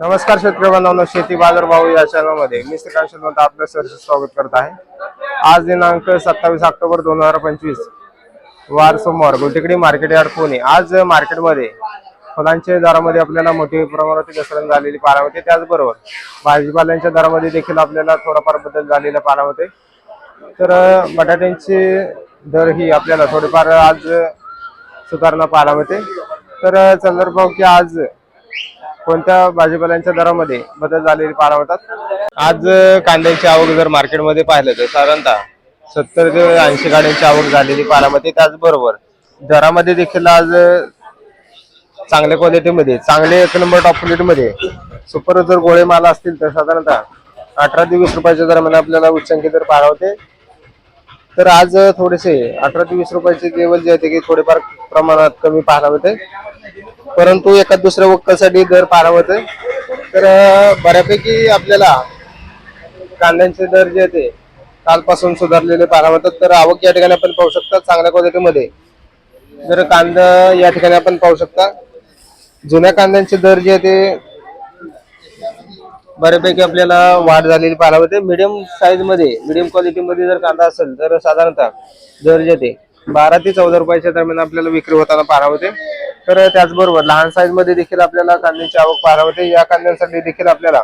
नमस्कार शेतकरी बांधवांनो शेती बाजार भाव या चॅनलमध्ये. मी श्रीकांत आपलं सहर्ष स्वागत करत आहे. आज दिनांक सत्तावीस ऑक्टोबर दोन हजार पंचवीस वार सोमवार गुलटेकडी मार्केट यार्ड पुणे. आज मार्केटमध्ये फुलांच्या दरामध्ये आपल्याला मोठी प्रमाणात घसरण झालेली पाहायला होते त्याचबरोबर भाजीपाल्यांच्या दरामध्ये देखील आपल्याला थोडाफार बदल झालेला पाहायला होते तर बटाट्यांचे दर ही आपल्याला थोडेफार आज सुधारणा पाहायला होते तर अं, की आज कोणत्या भाजीपाल्यांच्या दरामध्ये बदल झालेली पाहायला होतात आज कांद्याची आवक जर मार्केटमध्ये पाहिलं तर साधारणतः सत्तर ते ऐंशी गाड्यांची आवक झालेली पाहायला त्याचबरोबर दरामध्ये देखील आज चांगल्या क्वालिटीमध्ये चांगले एक नंबर टॉप क्वालिटीमध्ये सुपर जर गोळे माल असतील तर साधारणतः अठरा ते वीस रुपयाच्या दरम्यान आपल्याला उच्चांकी दर पाहायला होते तर आज थोडेसे अठरा ते वीस रुपयाचे लेवल जे आहे ते थोडेफार प्रमाणात कमी पाहायला होते परंतु एका दुसऱ्या वक्कलसाठी दर पारावत होते तर बऱ्यापैकी आपल्याला कांद्यांचे दर जे ते कालपासून सुधारलेले पारावतात तर आवक या ठिकाणी आपण पाहू शकता चांगल्या क्वालिटीमध्ये. जर कांदा या ठिकाणी आपण पाहू शकता जुन्या कांद्यांचे दर जे ते बऱ्यापैकी आपल्याला वाढ झालेली पाहायला होते मिडियम साईजमध्ये मिडियम क्वालिटीमध्ये जर कांदा असेल तर साधारणतः दर जे ते बारा ते चौदा रुपयाच्या दरम्यान आपल्याला विक्री होताना पाहायला होते. तर त्याचबरोबर लहान साईजमध्ये देखील आपल्याला कांद्याची आवक पाहायला होते. या कांद्यांसाठी देखील आपल्याला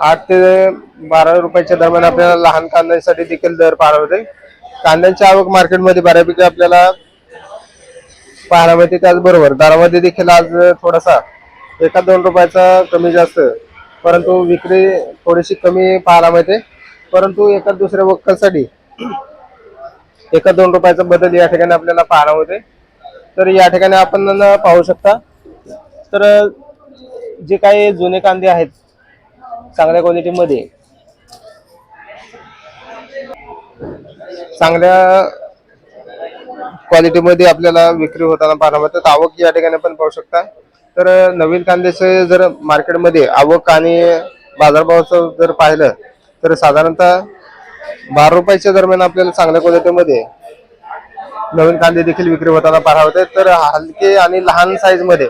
आठ ते बारा रुपयाच्या दरम्यान आपल्याला लहान कांद्यांसाठी देखील दर पाहायला होते. कांद्यांची आवक मार्केटमध्ये बऱ्यापैकी आपल्याला पाहायला मिळते. त्याचबरोबर दरामध्ये देखील आज थोडासा एका दोन रुपयाचा कमी जास्त परंतु विक्री थोडीशी कमी पाहायला मिळते. परंतु एका दुसऱ्या वक्कलसाठी एका दोन रुपयाचा बदल या ठिकाणी आपल्याला पाहायला होते तर या ठिकाणी आपण पाहू शकता. तर जे काही जुने कांदे आहेत चांगल्या क्वालिटीमध्ये चांगल्या क्वालिटीमध्ये आपल्याला विक्री होताना पाहायला मिळतात आवक या ठिकाणी पण पाहू शकता. तर नवीन कांद्याचे जर मार्केटमध्ये आवक आणि बाजारभावाचं जर पाहिलं तर साधारणतः बारा रुपयाच्या दरम्यान आपल्याला चांगल्या क्वालिटीमध्ये नवीन कांदे देखील विक्री होताना पाहायला होते तर हलके आणि लहान साईजमध्ये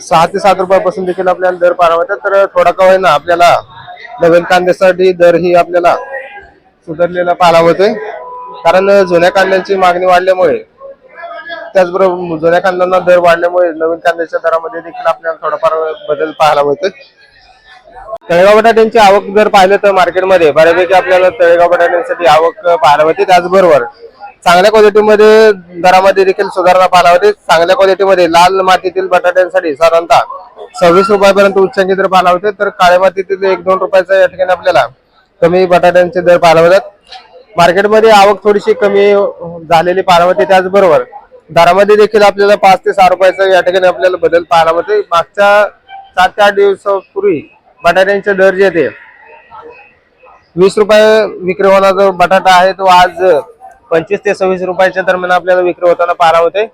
सहा ते सात रुपयापासून देखील आपल्याला दर पाहायला होते तर थोडा का होईना आपल्याला नवीन कांद्यासाठी दर ही आपल्याला सुधारलेला पाहायला होतोय कारण जुन्या कांद्यांची मागणी वाढल्यामुळे त्याचबरोबर जुन्या कांद्यांना दर वाढल्यामुळे नवीन कांद्याच्या दरामध्ये देखील आपल्याला थोडाफार बदल पाहायला मिळतोय. तळेगाव बटाट्यांची आवक जर पाहिलं तर मार्केटमध्ये बऱ्यापैकी आपल्याला तळेगाव बटाट्यांसाठी आवक पाहायला मिळते. त्याचबरोबर चांगल्या क्वालिटीमध्ये दरामध्ये देखील सुधारणा पाहायला होते चांगल्या क्वालिटीमध्ये लाल मातीतील बटाट्यांसाठी साधारणतः सव्वीस रुपयापर्यंत उच्चांकी दर पाहायला होते तर काळ्या मातीतील एक दोन रुपयाचा या ठिकाणी आपल्याला कमी बटाट्यांचे दर पाहायला होतात मार्केटमध्ये आवक थोडीशी कमी झालेली पाहायला होते त्याचबरोबर दरामध्ये देखील आपल्याला पाच ते सहा रुपयाचा या ठिकाणी आपल्याला बदल पाहायला होते मागच्या सात ते आठ दिवसापूर्वी बटाट्यांचे दर जे ते वीस रुपये विक्री होणारा जो बटाटा आहे तो आज पंचवीस ते सव्वीस रुपयाच्या दरम्यान आपल्याला विक्री होताना पाहायला होते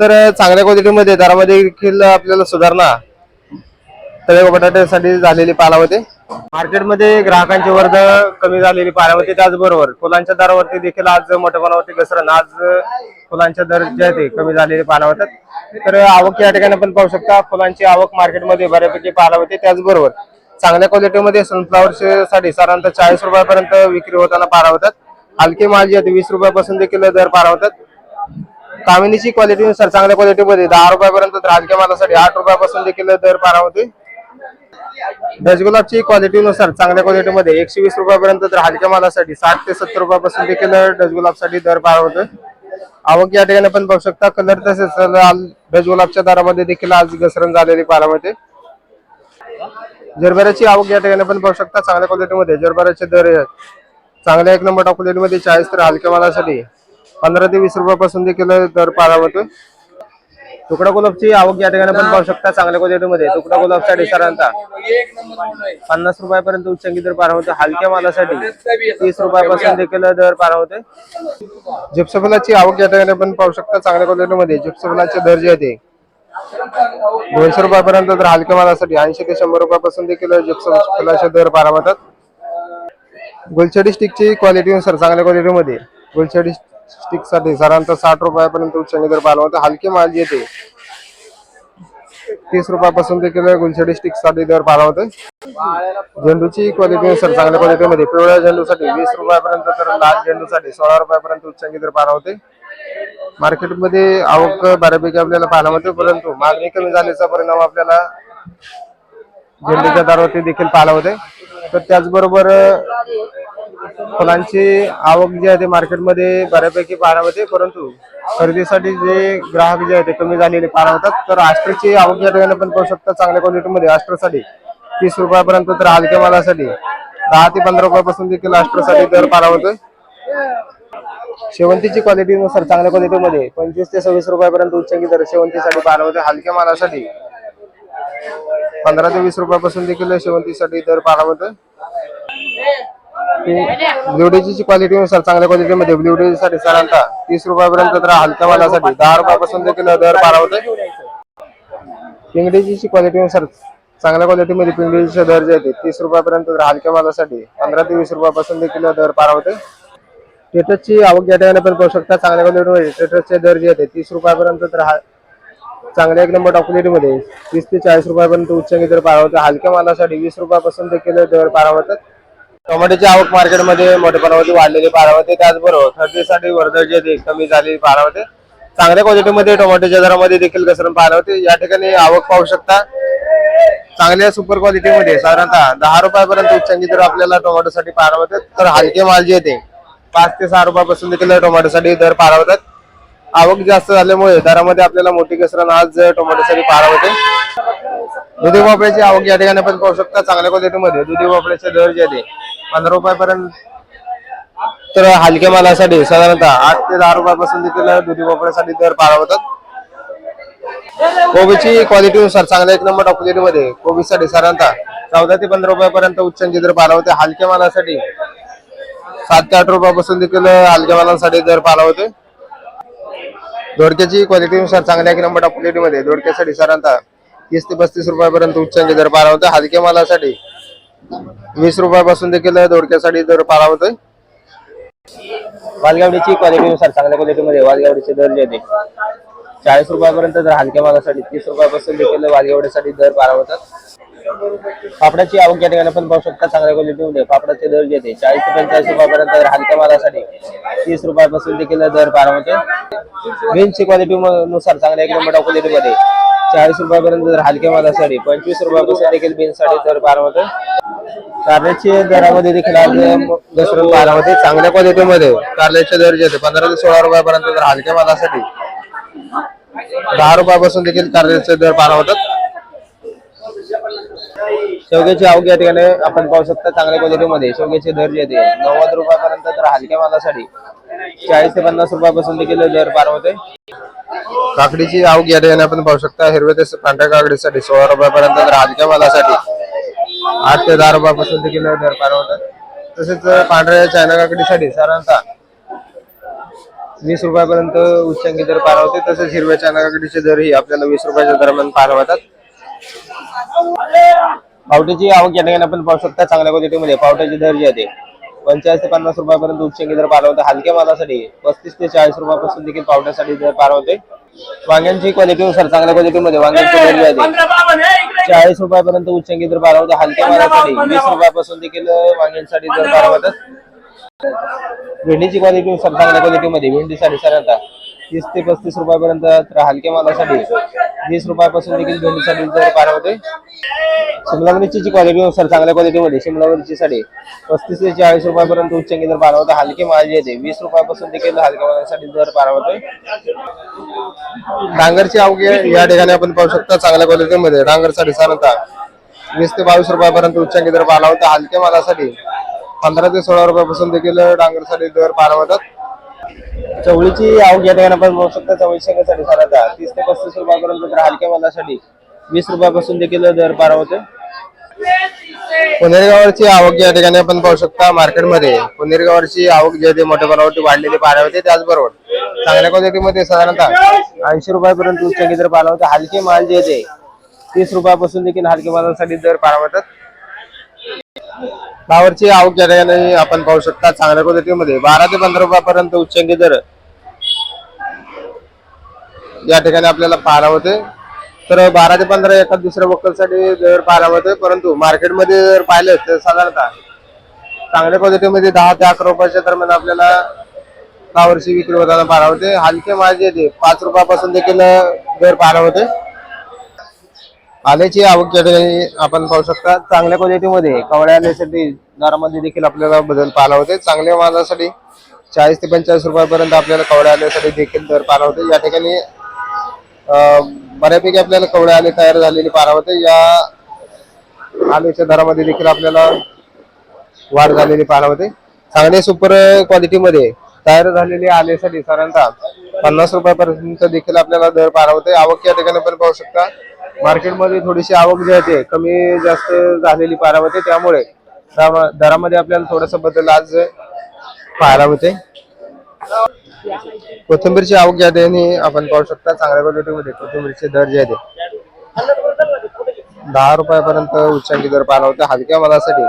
तर चांगल्या क्वालिटीमध्ये दरामध्ये देखील आपल्याला सुधारणा तळे बटाट्यासाठी झालेली पाहायला होते मार्केटमध्ये ग्राहकांची वर्ग कमी झालेली पाहायला होते त्याचबरोबर फुलांच्या दरावरती देखील आज मोठ्या प्रमाणावरती घसरण. आज फुलांच्या दर जे आहे ते कमी झालेले पाहायला होतात तर आवक या ठिकाणी आपण पाहू शकता फुलांची आवक मार्केटमध्ये बऱ्यापैकी पाहायला होते त्याचबरोबर चांगल्या क्वालिटीमध्ये सनफ्लॉवर साठी साधारणतः चाळीस रुपयापर्यंत विक्री होताना पाहायला होतात हलके माल जे आहेत वीस रुपयापासून देखील दर पाहायला होतात कामिनीची क्वालिटीनुसार चांगल्या क्वालिटीमध्ये दहा रुपयापर्यंत तर हलक्या मालासाठी आठ रुपयापासून देखील दर पाहायला होते डचगुलाबची क्वालिटीनुसार चांगल्या क्वालिटीमध्ये एकशे वीस रुपयापर्यंत तर हलक्या मालासाठी साठ ते सत्तर रुपयापासून देखील डजगुलाबसाठी दर पाहायला होते आवक या ठिकाणी पण पाहू शकता कलर तसेच लाल डचगुलाबच्या दरामध्ये देखील आज घसरण झालेली पारामध्ये मिळते जरबऱ्याची आवक या ठिकाणी पण पाहू शकता चांगल्या क्वालिटीमध्ये जरबऱ्याचे दर आहेत. चांगल्या एक नंबर टाकलेली क्वालिटीमध्ये चाळीस तर हलक्या मालासाठी पंधरा ते वीस रुपयापासून देखील दर पारावतोय तुकडा गुलाबची आवक या ठिकाणी आपण पाहू शकता चांगल्या क्वालिटीमध्ये तुकडा गुलाबसाठी साधारणतः पन्नास रुपयापर्यंत उच्चांकी दर पार होते. हलक्या मालासाठी. तीस रुपयापासून देखील दर पार होते. जिप्सफुलाची आवक या ठिकाणी आपण पाहू शकता चांगल्या क्वालिटीमध्ये जिप्सफुलाचे दर जे आहे दोनशे रुपयापर्यंत तर हलक्या मालासाठी. ऐंशी ते शंभर रुपयापासून देखील जिप्सफुलाचे दर पार होतात. गुलछडी स्टिकची क्वालिटीनुसार चांगल्या क्वालिटीमध्ये गुलछडी स्टिकसाठी साधारणतः साठ रुपयापर्यंत उच्चांकी दर पाहायला होता हलके माल येते. तीस रुपयापासून देखील गुलछडी स्टिकसाठी दर पाला होते झेंडूची क्वालिटी सर चांगल्या क्वालिटीमध्ये पिवळ्या झेंडूसाठी वीस रुपयापर्यंत तर लाल झेंडूसाठी सोळा रुपयापर्यंत उच्चांकी दर पाला होते मार्केटमध्ये आवक बऱ्यापैकी आपल्याला पाहायला मिळते परंतु मागणी कमी झाल्याचा परिणाम आपल्याला झेंडूच्या दरावरती देखील पाहायला होते तर त्याचबरोबर फुलांची आवक जी आहे ते मार्केटमध्ये बऱ्यापैकी पारा होते परंतु खरेदीसाठी जे ग्राहक जे आहे ते कमी झालेले पारा होतात तर आष्ट्रची आवक या ठिकाणी पण पाहू शकतात चांगल्या क्वालिटीमध्ये आष्ट्रसाठी तीस रुपयापर्यंत तर हलक्या मालासाठी दहा ते पंधरा रुपयापासून देखील आष्ट्रसाठी दर पारा होतोय शेवंतीची क्वालिटीनुसार चांगल्या क्वालिटीमध्ये पंचवीस ते सव्वीस रुपयापर्यंत उच्चांकी दर शेवंतीसाठी पारा होते हलक्या मालासाठी पंधरा ते वीस रुपयापासून देखील शेवंतीसाठी दर पाहायला होते ब्ल्यूडीची क्वालिटी नुसार चांगल्या क्वालिटीमध्ये ब्ल्यूडी साठी साधारणतः तीस रुपयापर्यंत तर हलक्या मालासाठी. दहा रुपयापासून देखील दर बारा होते पिंगडेजीची क्वालिटी नुसार चांगल्या क्वालिटीमध्ये पिंगडेजीचे दर जे आहेत तीस रुपयापर्यंत तर हलक्या मालासाठी. पंधरा ते वीस रुपयापासून देखील दर पाहायला होते टेटसची आवक या ठिकाणी पण पाहू शकता चांगल्या क्वालिटीमध्ये टेटसचे दर जे आहेत तीस रुपयापर्यंत तर चांगल्या एक नंबरमध्ये तीस ते चाळीस रुपयापर्यंत उच्चांकी दर पारा होते हलक्या मालासाठी वीस रुपयापासून देखील दर पारा होतात. टोमॅटोची आवक मार्केटमध्ये मोठ्या प्रमाणावरती वाढलेली पारा होते त्याचबरोबर खरेदीसाठी वर्धळ जे ते कमी झालेली पारा होते चांगल्या क्वालिटीमध्ये टोमॅटोच्या दरामध्ये देखील घसरण पाहायला होते. या ठिकाणी आवक पाहू शकता. चांगल्या सुपर क्वालिटीमध्ये साधारणतः दहा रुपयापर्यंत उच्चांकी दर आपल्याला टोमॅटोसाठी पाहायला होते तर हलके माल जे पाच ते सहा रुपयापासून देखील टोमॅटोसाठी दर पाहायला होतात आवक जास्त झाल्यामुळे दरामध्ये आपल्याला मोठी घसरण आज टोमॅटोसाठी पाहायला होते दुधी भोपळ्याची आवक या ठिकाणी आपण पाहू शकता. चांगल्या क्वालिटीमध्ये दुधी भोपळ्याचे दर जे आहे पंधरा रुपयापर्यंत. तर हलक्या मालासाठी साधारणतः आठ ते दहा रुपयापासून देखील दुधी भोपळ्यासाठी दर पाहायला होतात कोबीची क्वालिटीनुसार चांगल्या एक नंबर क्वालिटी मध्ये कोबीसाठी साधारणतः चौदा ते पंधरा रुपयापर्यंत उच्चांकी दर पाहायला हलक्या मालासाठी सात ते आठ रुपयापासून देखील हलक्या मालासाठी दर पाहायला होते दोडक्याची क्वालिटीनुसार चांगल्या एक नंबर क्वालिटी मध्ये दोडक्यासाठी साधारणतः तीस ते पस्तीस रुपयापर्यंत उच्चांचे दर पाहायला हलक्या मालासाठी वीस रुपयापासून देखील दोडक्यासाठी दर पारा होतोय वालगावडीची क्वालिटीनुसार चांगल्या क्वालिटीमध्ये वालगावडीचे दर जे आहेत चाळीस रुपयापर्यंत तर हलक्या मालासाठी तीस रुपयापासून देखील वालगावडीसाठी दर पारा होतात पापडाची आवक या ठिकाणी पण पाहू शकता चांगल्या क्वालिटीमध्ये पापडाचे दर जे आहेत चाळीस ते पंचेचाळीस रुपयापर्यंत जर हलक्या मालासाठी तीस रुपयापासून देखील दर पारा होते बीन्सची क्वालिटी नुसार चांगल्या एकदम मोठ्या क्वालिटीमध्ये चाळीस रुपयापर्यंत जर हलक्या मालासाठी पंचवीस रुपयापासून देखील बीन्ससाठी दर पारा होते कारल्याचे दरामध्ये देखील आज घसरण बारामध्ये चांगल्या क्वालिटीमध्ये. कारल्याचे दर जे होते पंधरा ते सोळा रुपयापर्यंत तर हलक्या मालासाठी. दहा रुपयापासून देखील कारल्याचे दर पाहायला होतात. शेवग्याची आवक या ठिकाणी आपण पाहू शकता चांगल्या क्वालिटीमध्ये. शेवग्याचे दर जे ते नव्वद रुपयापर्यंत तर हलक्या मालासाठी. चाळीस ते पन्नास रुपयापासून देखील दर पार होते. काकडीची आवक या ठिकाणी आपण पाहू शकता. हिरव्या ते पांढऱ्या काकडीसाठी सोळा रुपयापर्यंत तर हलक्या मालासाठी. आठ ते दहा रुपयापासून देखील दर पार होतात. तसेच पांढऱ्या चायना काकडीसाठी साधारणतः वीस रुपयापर्यंत उच्चांकी दर पार होते. तसेच हिरव्या चायना काकडीचे दरही आपल्याला वीस रुपयाच्या दरम्यान पार होतात. पावट्याची आवक या ठिकाणी आपण पाहू शकता चांगल्या क्वालिटीमध्ये पावट्याचे दर जे आहे पंचाळीस ते पन्नास रुपयापर्यंत उच्चांकी दर पार होते हलक्या मालासाठी पस्तीस ते चाळीस रुपयापासून देखील पावट्यासाठी दर पार होते वांग्यांची क्वालिटीनुसार चांगल्या क्वालिटीमध्ये वांग्यांचे दर जे आहे. चाळीस रुपयापर्यंत उच्चांकी दर पार होते हलक्या मालासाठी वीस रुपयापासून देखील वांग्यांसाठी दर पार होतात. भेंडीची क्वालिटी नुसार चांगल्या क्वालिटीमध्ये भेंडीसाठी साधारणतः तीस ते पस्तीस रुपयापर्यंत तर हलक्या मालासाठी वीस रुपयापासून देखील भेंडीसाठी दर पार होते शिमला मिरचीची क्वालिटी नुसार चांगल्या क्वालिटीमध्ये शिमला मिरचीसाठी पस्तीस ते चाळीस रुपयापर्यंत उच्चांकी दर पार होते हलके माल जे येते वीस रुपयापासून देखील हलक्या मालासाठी दर पार होते डांगरची अवघे या ठिकाणी आपण पाहू शकता चांगल्या क्वालिटीमध्ये डांगरसाठी साधारणतः वीस ते बावीस रुपयापर्यंत उच्चांकी दर पाला होता हलक्या मालासाठी पंधरा ते सोळा रुपयापासून देखील डांगरसाठी दर पार होतात. चवळीची आवक या ठिकाणी आपण पाहू शकता चवळी शेंगासाठी तीस ते पस्तीस रुपयापर्यंत तर हलक्या मालासाठी वीस रुपयापासून देखील दर पार होते पुनेरगावची आवक या ठिकाणी आपण पाहू शकता मार्केटमध्ये पुनेरगावची आवक जे मोठ्या प्रमाणावरती वाढलेली पाहायला होते त्याचबरोबर चांगल्या क्वालिटीमध्ये साधारणतः ऐंशी रुपयापर्यंत उच्च दर पाहायला होते हलके माल जे होते तीस रुपयापासून देखील हलके मालासाठी दर पारा होतात फ्लावरची आवक ज्या ठिकाणी आपण पाहू शकता चांगल्या क्वालिटीमध्ये. बारा ते पंधरा रुपयापर्यंत उच्चांकी दर. या ठिकाणी आपल्याला पाहायला होते. तर बारा ते पंधरा एका दुसऱ्या वक्कलसाठी दर पाहायला होते. परंतु मार्केटमध्ये जर पाहिलं तर साधारणतः चांगल्या क्वालिटीमध्ये दहा ते अकरा रुपयाच्या दरम्यान आपल्याला फ्लावरची विक्री होताना पाहायला होते. हलके माझे ते. पाच रुपयापासून देखील दर पाहायला होते. आल्याची आवक ठिकाणी आपण पाहू शकता चांगल्या क्वालिटीमध्ये कवड्या आल्यासाठी दरामध्ये देखील आपल्याला बदल पाहायला होते. चांगल्या मालासाठी चाळीस ते पंचेचाळीस रुपयापर्यंत आपल्याला कवड्या आल्यासाठी देखील दर पाहायला होते. या ठिकाणी बऱ्यापैकी आपल्याला कवड्या आले तयार झालेली पाहायला होते. या आल्याच्या दरामध्ये देखील आपल्याला वाढ झालेली पाहायला होते. चांगल्या सुपर क्वालिटीमध्ये तयार झालेली आल्यासाठी साधारणतः पन्नास रुपयापर्यंत देखील आपल्याला दर पाहायला होते. आवक या ठिकाणी पण पाहू शकता मार्केटमध्ये थोडीशी आवक जी आहे ते कमी जास्त झालेली पाहायला होते त्यामुळे दरामध्ये आपल्याला थोडस बदल आज पाहायला होते कोथिंबीरची आवक या आणि आपण पाहू शकता चांगल्या क्वालिटीमध्ये कोथिंबीरचे दर जे आहे ते. दहा रुपयापर्यंत उच्चांकी दर पाहायला होते हलक्या मालासाठी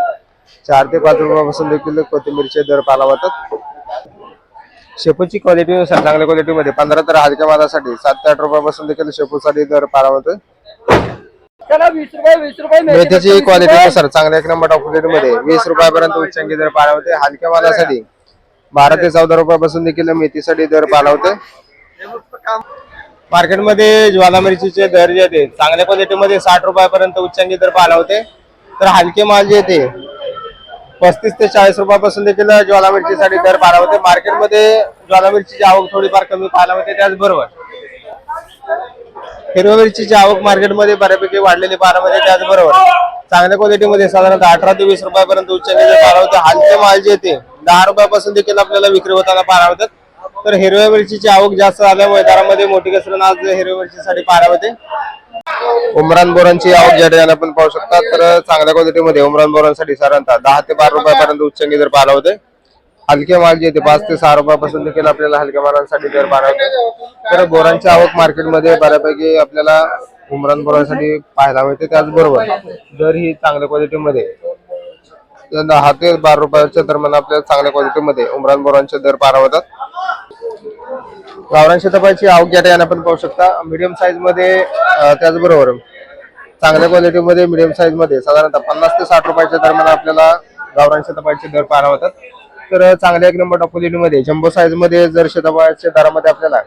चार ते पाच रुपयापासून देखील कोथिंबीरचे दर पाहायला होतात शेपूची क्वालिटीनुसार चांगल्या क्वालिटीमध्ये पंधरा तर हलक्या मालासाठी सात ते आठ रुपयापासून देखील शेपूसाठी दर पाहायला होतो मेथीची क्वालिटीनुसार चांगल्या एक नंबर क्वालिटीमध्ये वीस रुपयापर्यंत उच्चांकी दर होते हलक्या मालासाठी. बारा ते चौदा रुपयापासून देखील मेथीसाठी दर होते मार्केटमध्ये ज्वाला मिरचीचे दर जे आहेत चांगल्या क्वालिटीमध्ये साठ रुपयापर्यंत उच्चांकी दर होते तर हलके माल जे येते पस्तीस ते चाळीस रुपयापासून देखील ज्वाला मिरचीसाठी दर होते मार्केटमध्ये ज्वाला मिरचीची आवक थोडीफार कमी पाहायला होते त्याचबरोबर. हिरव्या मिरचीची आवक मार्केटमध्ये बऱ्यापैकी वाढलेली बारामध्ये त्याचबरोबर चांगल्या क्वालिटीमध्ये साधारणतः अठरा ते वीस रुपयापर्यंत उच्चांकी दर पाहायला माल जे येते दहा रुपयापासून देखील आपल्याला विक्री होताना पारावतात तर हिरव्या मिरचीची आवक जास्त झाल्यामुळे दरामध्ये मोठी घसरण आज हिरव्या मिरचीसाठी पारावते होते. उमरान बोरांची आवक ज्या ठिकाणी आपण पाहू शकता तर चांगल्या क्वालिटीमध्ये उमरान बोरांसाठी साधारणतः दहा ते बारा रुपयापर्यंत उच्चांकी जर पाहायला होते. हलके माल जे पाच ते सहा रुपयापासून देखील आपल्याला हलक्या मालांसाठी दर पाहायला तर बोरांची आवक मार्केटमध्ये बऱ्यापैकी आपल्याला उमरान बोरांसाठी पाहायला मिळते त्याचबरोबर दर ही चांगल्या क्वालिटीमध्ये. दहा ते बारा रुपयाच्या दरम्यान आपल्याला चांगल्या क्वालिटीमध्ये उमरान बोरांचे दर पारावतात होतात. गावरान शेतपाची आवक या ठिकाणी आपण पाहू शकता मिडियम साईजमध्ये त्याचबरोबर चांगल्या क्वालिटीमध्ये मिडियम साईजमध्ये साधारणतः पन्नास ते साठ रुपयाच्या दरम्यान आपल्याला गावरान शेतापाचे दर पारावतात होतात. तर चांगल्या एक नंबर क्वालिटीमध्ये जम्बो साईजमध्ये जर शेतापाच्या दरामध्ये आपल्याला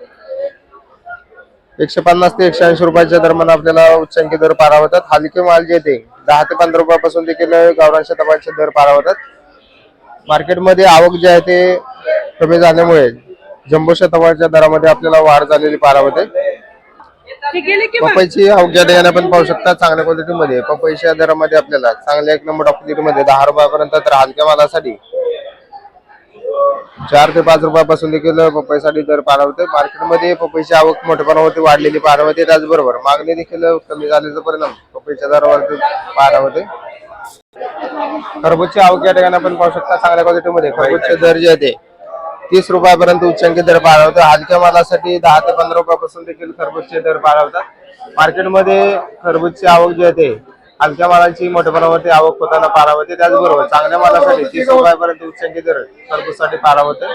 एकशे पन्नास ते एकशे ऐंशी रुपयाच्या दरम्यान आपल्याला उच्चांकी दर पारा होतात. हलके माल जे ते दहा ते पंधरा रुपयापासून देखील गावरान शेतापाचे दर पारा होतात. मार्केटमध्ये आवक जे आहे ते कमी झाल्यामुळे जम्बो शतावरच्या दरामध्ये आपल्याला वाढ झालेली पारावते होते. पपईची अवघ्या दयाने पण आपण पाहू शकता चांगल्या क्वालिटीमध्ये पपईच्या दरामध्ये आपल्याला चांगल्या एक नंबर क्वालिटीमध्ये दहा रुपयापर्यंत तर हलक्या मालासाठी चार ते पाच रुपयापासून देखील पपईसाठी दर पाहायला होते मार्केटमध्ये पपईची आवक मोठेपणावरती वाढलेली पाहायला होते त्याचबरोबर मागणी देखील कमी झाल्याचा परिणाम पपईच्या दरावरती पाहायला होते खरबूजची आवक या ठिकाणी आपण पाहू शकता चांगल्या क्वालिटीमध्ये. खरबूजचे दर जे आहे ते तीस रुपयापर्यंत उच्चांकी दर पाहायला होते हलक्या मालासाठी दहा ते पंधरा रुपयापासून देखील खरबूजचे दर पाहायला होतात मार्केटमध्ये खरबूजची आवक जी आहे ते हलक्या मालाची मोठ्या प्रमाणावरती आवक होताना पारा होते त्याचबरोबर चांगल्या मालासाठी तीस रुपयापर्यंत उच्चांकी दर टरबूजसाठी पारा होते.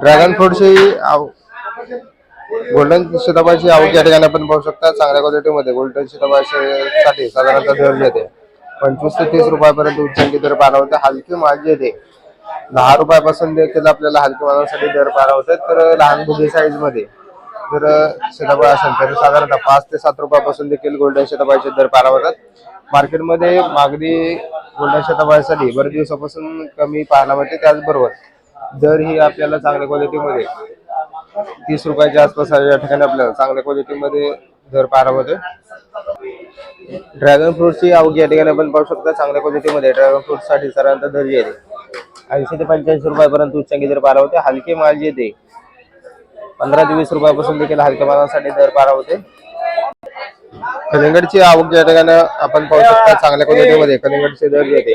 ड्रॅगन फ्रूटची गोल्डन सीताफळाची आवक या ठिकाणी आपण पाहू शकता. चांगल्या क्वालिटीमध्ये गोल्डन सीताफळासाठी साधारणतः दर येते. पंचवीस ते तीस रुपयापर्यंत उच्चांकी दर पारा होते. हलकी माल जे ते दहा रुपयापासून देखील आपल्याला हलकी मालासाठी दर पारा होते. तर लहान मुली साईजमध्ये जर सीताफळ असेल तर साधारणतः पाच ते सात रुपयापासून देखील गोल्डन सीताफळाचे दर पारावतात होतात. मार्केटमध्ये मागणी गोल्डन सीताफळासाठी बरेच दिवसापासून कमी पाहायला मिळते त्याचबरोबर दर ही आपल्याला चांगल्या क्वालिटीमध्ये तीस रुपयाच्या आसपास या ठिकाणी आपल्याला चांगल्या क्वालिटीमध्ये दर पाहायला होते ड्रॅगन फ्रूटची आवक या ठिकाणी आपण पाहू शकता चांगल्या क्वालिटीमध्ये ड्रॅगन फ्रूटसाठी साधारणतः दर जे ऐंशी ते पंच्याऐंशी रुपयापर्यंत उच्चांकी दर पाहायला होते हलके माल जे ते पंधरा ते वीस रुपयापासून देखील हलक्या मालासाठी दर पाहायला होते. कलिंगडची आवक या ठिकाणी आपण पाहू शकता चांगल्या क्वालिटीमध्ये कलिंगडचे दर येते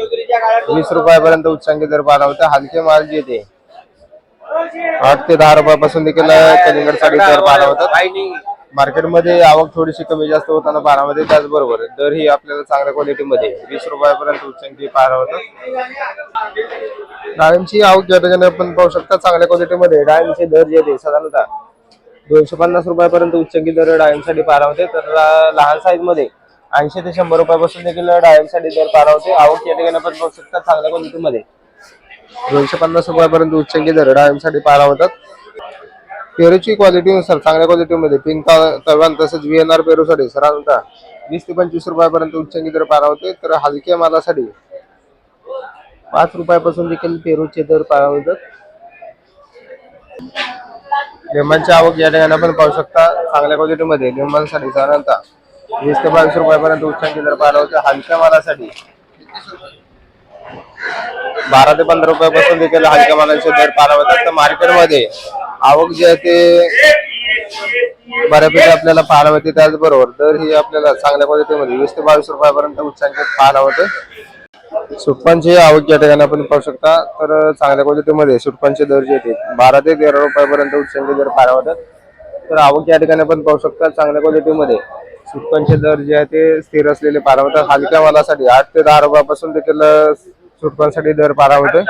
वीस रुपयापर्यंत उच्चांकी दर पाहायला होते हलके माल जे येते आठ ते दहा रुपयापासून देखील कलिंगडसाठी दर पाहायला होतात. मार्केटमध्ये आवक थोडीशी कमी जास्त होताना पारामध्ये त्याचबरोबर दर ही आपल्याला चांगल्या क्वालिटीमध्ये वीस रुपयापर्यंत उच्चांकी पारा होतात डाळिंबची आवक या आपण पाहू शकता चांगल्या क्वालिटीमध्ये डाळिंबचे दर जे आहे साधारणतः दोनशे पन्नास रुपयापर्यंत उच्चांकी दर डाळिंबसाठी पारा होते. तर लहान साईजमध्ये ऐंशी ते शंभर रुपयापासून देखील डाळिंबसाठी दर पारा होते. आवक या ठिकाणी आपण पाहू शकता चांगल्या क्वालिटीमध्ये दोनशे पन्नास रुपयापर्यंत उच्चांकी दर डाळिंबसाठी पारा होतात. पेरूची क्वालिटीनुसार चांगल्या क्वालिटीमध्ये पिंक तव्यान तसेच व्ही एन आर पेरूसाठी साधारणतः वीस ते पंचवीस रुपयापर्यंत उच्चंगी दर पारावते होते तर हलक्या मालासाठी पाच रुपयापासून देखील पेरूचे दर पारावतात लिंबांची आवक या ठिकाणी आपण पाहू शकता चांगल्या क्वालिटीमध्ये लिंबांसाठी साधारणतः वीस ते बावीस रुपयापर्यंत उच्चांकी दर पारावते होते हलक्या मालासाठी बारा ते पंधरा रुपयापासून देखील हलक्या मालाचे दर पारावतात तर मार्केटमध्ये आवक जी आहे ते बऱ्यापैकी आपल्याला पाहायला मिळते. त्याचबरोबर दर ही आपल्याला चांगल्या क्वालिटीमध्ये वीस ते बावीस रुपयापर्यंत उच्चांकित पाहायला होते सुटपांची आवक या ठिकाणी आपण पाहू शकता तर चांगल्या क्वालिटीमध्ये सुटपांचे दर जे आहेत बारा ते तेरा रुपयापर्यंत उच्चांकित दर पाहायला होतात तर आवक या ठिकाणी आपण पाहू शकता चांगल्या क्वालिटीमध्ये सुटपांचे दर जे आहे ते स्थिर असलेले पारा होतात हलक्या मालासाठी आठ ते दहा रुपयापासून देखील सुटपांसाठी दर पारा होते